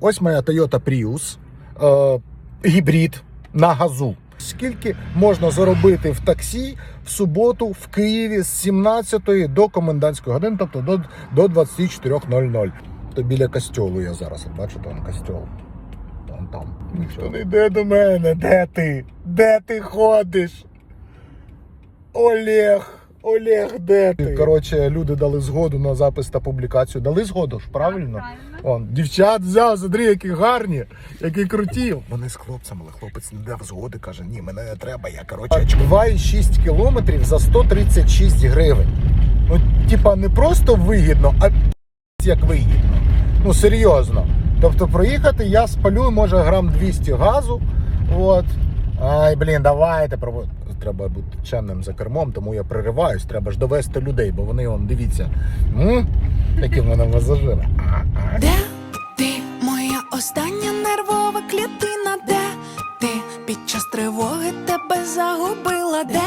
ось моя Toyota Prius, е, гібрид на газу. Скільки можна заробити в таксі в суботу в Києві з 17 до комендантської години, тобто до, до 24.00. То біля костьолу я зараз. Бачите, там костьол. Там там. Ніхто не йде до мене. Де ти? Де ти ходиш? Олег. Олег, де ти? Коротше, люди дали згоду на запис та публікацію. Дали згоду ж, правильно? Он, дівчат взяв, смотри, які гарні, які круті. Вони з хлопцем, але хлопець не дав згоди, каже, ні, мене не треба, я коротше. 2,6 кілометрів за 136 гривень. Ну, типа, не просто вигідно, а як вигідно. Ну, серйозно. Тобто проїхати я спалю, може, грам 200 газу. От. Ай, блін, давайте. прово- Треба бути чемним за кермом, тому я пририваюсь. Треба ж довести людей, бо вони, он, дивіться, м? які в мене пасажири. Де ти, моя остання нервова клітина? Де ти під час тривоги тебе загубила? Де